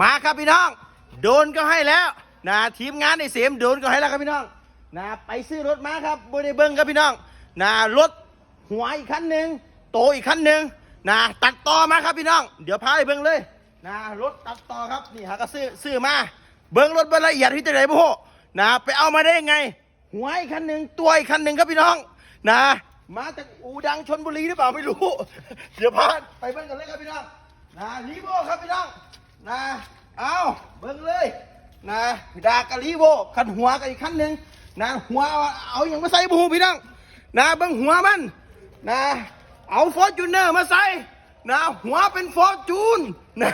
มาครับพี่น้อง โดนก็ให้แล้วนะทีมงานในเสียมโดนก็ให้แล้วครับพี่น้องนะไปซื้อรถมาครับบริเบิงครับพี่น้องนะรถหัวอีกคันหนึ่งโตอีกคันหนึ่งนะตัดต่อมาครับพี่น้อง เดี๋ยวพาไปเบิ้งเลยนะรถตัดต่อครับนี่ฮะก็ซื้อซื้อมา เบิ้งรถเบิงละเอียดที่จะไหนพ่อนะไปเอามาได้ยังไง หัวอีกคันหนึ่งตัวอีกคันหนึ่งครับพี่น้องนะมาจากอูดังชนบุรีหรือเปล่าไม่รู้ เดี๋ยวพาไปเบิ้งกันเลยครับพี่น้องนะลีโวครับพี่น้อง นะเอาเบิ้งเลยนะดากะลีโวคันหัวกันอีกคันหนึ่งนะหัวเอาอย่างมาใส่บูพี่น้องนะเบิ้งหัวมันนะเอาฟอร์จูเนอร์มาใส่นะหัวเป็นฟอร์จูนนะ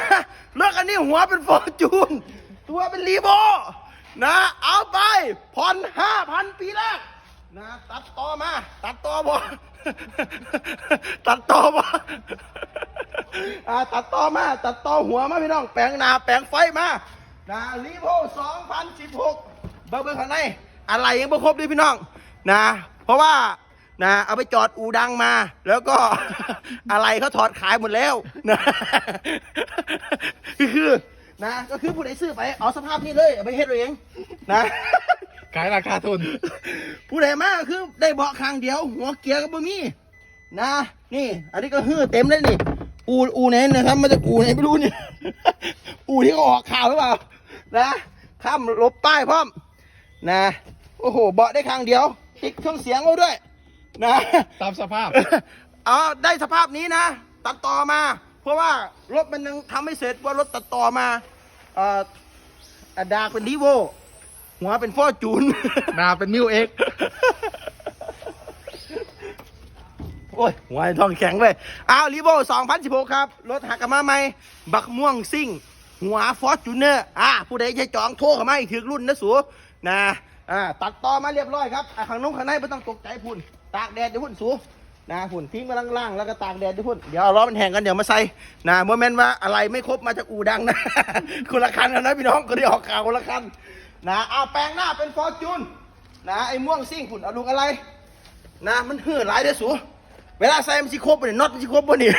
เลือกอันนี้หัวเป็นฟอร์จูน ตัวเป็นลีโวนะเอาไปผ่อนห้าพันปีแรกนะตัดต่อมา ตัดต่อบ่ตัดต่อบ่ อ่าตัดต่อมาตัดต่อหัวมาพี่น้องแปลงหนาแปลงไฟมานะรีโว2016เบิ่งเบิ่งข้างในอะไรยังบ่ครบเลยพี่น้องนะ เพราะว่านะเอาไปจอดอูดังมา แล้วก็อะไรเขาถอดขายหมดแล้วนะคือนะ ก็คือผู้ใดซื้อไปเอาสภาพนี้เลยเอาไปเฮ็ดเอาเองนะขายราคาทุน ผู้ใดมาก็คือได้เบาะข้างเดียว หัวเกียร์ก็บ่มีนะ นี่ อันนี้ก็ฮือเต็มเลยนี่ อูอูไหนนะครับมาจากอูไหนไม่รู้นี่อูที่เขาออกข่าวหรือเปล่านะข้ามลบป้ายพร้อมนะโอ้โหเบาะได้ข้างเดียว ติดเครื่องเสียงเอาด้วยนะตามสภาพเอาได้สภาพนี้นะ ตัดต่อมา เพราะว่ารถมันยังทำไม่เสร็จว่ารถตัดต่อมาเอ่ออะดากเป็นดีโวหัวเป็นฟอร์จูนนาเป็นมิวเอ็ก โอ้ยหัวไอ้ทองแข็งเลยอ้าวรีโว2016 ครับ รถหักกลับมาใหม่ บักม่วงซิ่ง หัวฟอร์จูเนอร์อ่าผู้ใดจะจองโทรเข้ามาอีกถึงรุ่นนะสูนะอ่าตัดต่อมาเรียบร้อยครับอ่าข้างนู้นข้างในไม่ต้องตกใจพุ่น ตากแดดเดี๋ยวพุ่นสูนะพุ่นทิ้งมาล่างๆแล้วก็ตากแดดเดี๋ยวพุ่นเดี๋ยวเอาล้อมันแห้งกันเดี๋ยวมาใส่นะโมเมนต์ว่าอะไรไม่ครบมาจากอูดังนะคนละคันนนะพี่น้องก็ได้ออกข่าวคนละคันนะเอาแปลงหน้าเป็นฟอร์จูนนะไอ้ม่วงซิ่งพุ่นเอาลูกอะไร นะมันเหื่อหลายเด้อสู เวลาใส่มันสิครบบ่เนี่ยน็อตมันสิครบบ่เนี่ย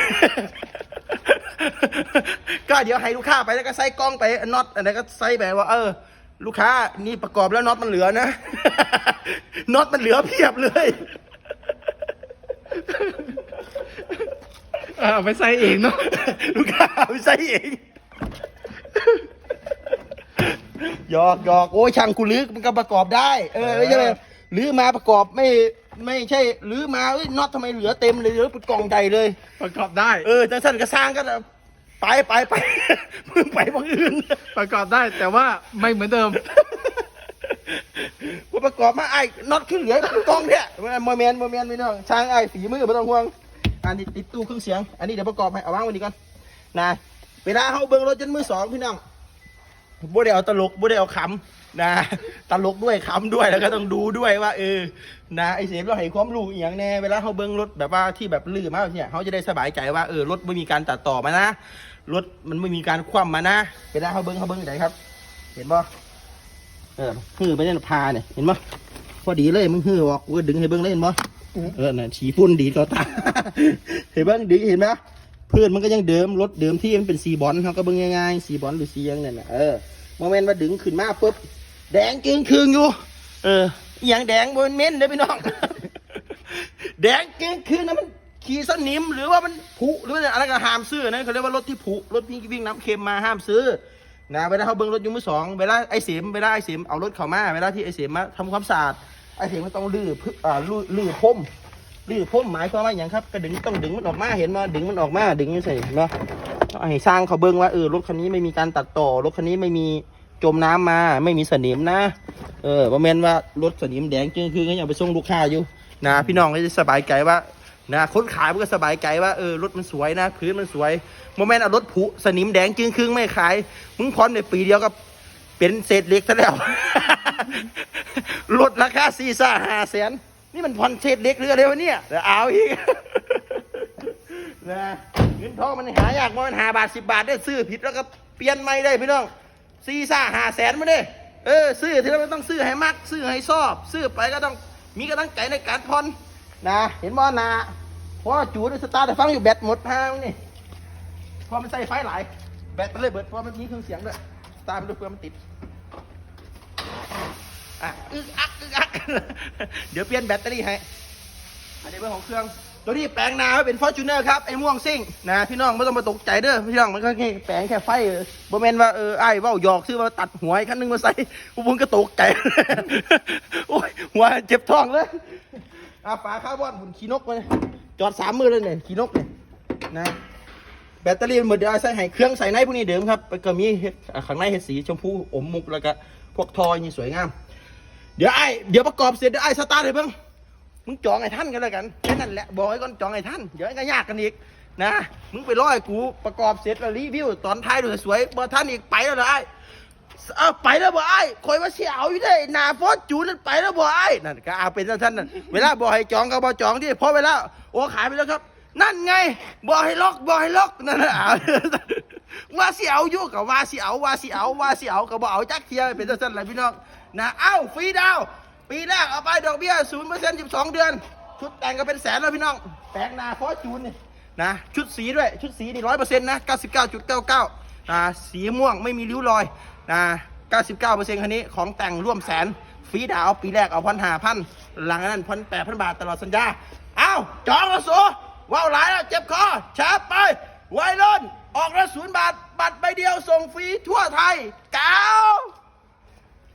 ก็เดี๋ยวให้ลูกค้าไปแล้วก็ใส่กล้องไปน็อตอะไรก็ใส่แบบว่า เออ ลูกค้านี่ประกอบแล้วน็อตมันเหลือนะ น็อตมันเหลือเพียบเลย เอาไปใส่เองเนาะ ลูกค้าเอาไปใส่เองหยอกหยอกโอ้ยช่างกูลื้อมันก็ประกอบได้ เออไม่ใช่ไหมลื้อมาประกอบไม่ ไม่ใช่ลื้อมาเอ้ยน็อตทำไมเหลือเต็มเลยเหลือเป็นกล่องใหญ่เลย ประกอบได้ เออจังสั้นก็สร้างก็ไปไปไปมึงไปบางอื่นประกอบได้แต่ว่าไม่เหมือนเดิมกูประกอบมาไอ้น็อตขึ้นเหลือเป็นกล่องเนี่ยโมเมนต์โมเมนต์ไม่ต้องช่างไอ้ฝีมือไม่ต้องห่วง อันนี้ติดตู้เครื่องเสียง อันนี้เดี๋ยวประกอบให้เอาวางไว้นี่ก่อนนะเวลาเขาเบิ่งรถจนมือสองพี่น้อง บ่ได้เอาตลกบ่ได้เอาขำนะตลกด้วยขำด้วยแล้วก็ต้องดูด้วยว่าเออนะไอเสียเราให้ความรู้อย่างแน่เวลาเขาเบิ่งรถแบบว่าที่แบบลื่นมากเนี่ยเขาจะได้สบายใจว่าเออรถไม่มีการตัดต่อมานะรถมันไม่มีการคว่ำมานะเวลาเขาเบิ่งเขาเบิ่งไหนครับ เห็นบ่เออฮือไปเนี่ยพาเนี่ยเห็นบ่พอดีเลยมึงฮือออกกูดึงให้เบิ่งเลยเห็นบ่เออน่ะฉีพุ่นดีต่อตาเห็นเบิ่งดึงเห็นไหม พื่อนมันก็ยังเดิมรถเดิมที่มันเป็นสีบอลเขาก็เบิ่งง่ายๆสีบอลหรือสียังเนี่ยนะเออโมเมนต์ว่าดึงขึ้นมาปุ๊บแดงกึ่งคืงอยู่ เอออย่างแดงบนเม้นเด้อพี่น้อง แดงกึ่งคืนนะมันขี่สนิมหรือว่ามันผุหรือว่าอะไรก็ห้ามซื้อนะเขาเรียกว่ารถที่ผุรถวิ่งวิ่งน้ำเค็มมาห้ามซื้อนะเวลาเขาเบิ้งรถอยูมือสองเวลาไอ้เสียมเวลาไอ้เสียมเอารถเขามาเวลาที่ไอ้เสียมมาทำความสะอาดไอ้เสียมมันต้องลื้อพึ่อ่าลื้อลื้อพ่ม ลื้อพ่มหมายความว่าอย่างครับก็ดึงต้องดึงมันออกมาเห็นมาดึงมันออกมาดึงใส่เนาะเอาให้สร้างเขาเบิ้งว่าเออรถคันนี้ไม่มีการตัดต่อรถคันนี้ไม่มีจมน้ำมา ไม่มีสนิมนะ เออประเมนว่ารถสนิมแดงจึงคือเขาอยากไปส่งลูกค้าอยู่นะพี่น้องก็จะสบายใจว่านะคนขายมันก็สบายใจว่าเออรถมันสวยนะพื้นมันสวยโมเมนต์เอารถผุสนิมแดงจึงครึ่งไม่ขายมึงพร้อมในปีเดียวก็เป็นเศษเล็กซะแล้วรถราคาสี่ซ่าห้าแสน นี่มันผ่อนเศษเล็กหรืออะไรวะเนี่ยเดี๋ยวเอาอีกนะเงินทองมันหายากมันหาบาทสิบบาทได้ซื้อผิดแล้วก็เปลี่ยนใหม่ได้พี่น้องซีซ่าหาแสนมาเด้เออซื้อทีละมันต้องซื้อให้มักซื้อให้ชอบ ซื้อไปก็ต้องมีกำลังใจในการผ่อนนะเห็นบ่นาเพราะว่าจูดสตาร์ทแต่ฟังอยู่แบตหมดพางนี่พอมันใส่ไฟหลายแบตมันเลยเบิดเพราะมันมีเครื่องเสียงด้วยตามไปดูเพื่อมันติด อะอึกอักอึกอัก เดี๋ยวเปลี่ยนแบตเตอรี่ให้อันนี้เป็นของเครื่อง ตัวนี้แปลงนาไว้เป็นฟอร์จูเนอร์ครับไอ้ม่วงซิ่งนะพี่น้องไม่ต้องมาตกใจเด้อพี่น้องมันก็แค่แปลงแค่ไฟเออบ่แมนว่าเออไอ้ว่าหยอกซื้อมาตัดหัวไอ้คันหนึงมาใส่พวกมึงก็ตกใจ โอ้ยหัวเจ็บท้องเลยอะฝาคาร์บอนหุ่นขี้นกมาเลยจอดสามมือเลยเนี่ยขี้นกเนี่ยนะแบตเตอรี่หมันเดี๋ยวใส่ให้เครื่องใส่ในพวกนี้เดิมครับก็มีเฮ็ดอ่าข้างในเห็ดสีชมพูอมมุกแล้วก็พวกทอยนี่สวยงาม เดี๋ยวไอ้เดี๋ยวประกอบเสร็จเดี๋ยวไอ้สตาร์ทให้เพิ่งมึงจองไอ้ท่านกันแล้วกันแค่นั้นแหละบอกไอ้ก่อนจองไอ้ท่านเดี๋ยวไอ้ก็ยากกันอีกนะมึงไปรอไอ้กูประกอบเสร็จแล้วรีวิวตอนท้ายดูสวยๆบอท่านอีกไปแล้วเหรอไอ้เอาไปแล้วบ่ไอ้คอยว่าเสียเอาอยู่ได้นาฟอสจูนั่นไปแล้วบ่ไอ้นั่นก็เอาเป็นท่านนั่นเวลาบอกให้จองก็บอจองที่พอเวลาโอ้ขายไปแล้วครับ นั่นไงบอกให้ล็อกบอกให้ล็อกนั่นนะเอาว่าเสิเอาอยู่กับว่าเสิเอาว่าเสิเอาว่าเสิเอากับบ่เอาจักเทียเป็นสั้นอะไรพี่น้อง นะเอ้าฟรีดาวปีแรกเอาไปดอกเบี้ยศูนย์เปอร์เซ็นต์สิบสองเดือน ชุดแต่งก็เป็นแสนแล้วพี่น้องแปลงนาฟอร์จูนนี่นะชุดสีด้วยชุดสีนี่ร้อยเปอร์เซ็นต์นะเก้าสิบเก้าจุดเก้าเก้านะสีม่วงไม่มีริ้วรอยนะเก้าสิบเก้าเปอร์เซ็นต์คันนี้ของแต่งร่วมแสนฟรีดาวปีแรกเอาพันห้าพันหลังนั้นพันแปดพันบาทตลอดสัญญาเอ้าจองแล้วสูว้าวหลายแล้วเจ็บคอช้าร์จไวรุ่นออกละศูนย์บาทบัตรใบเดียวส่งฟรีทั่วไทยเก้า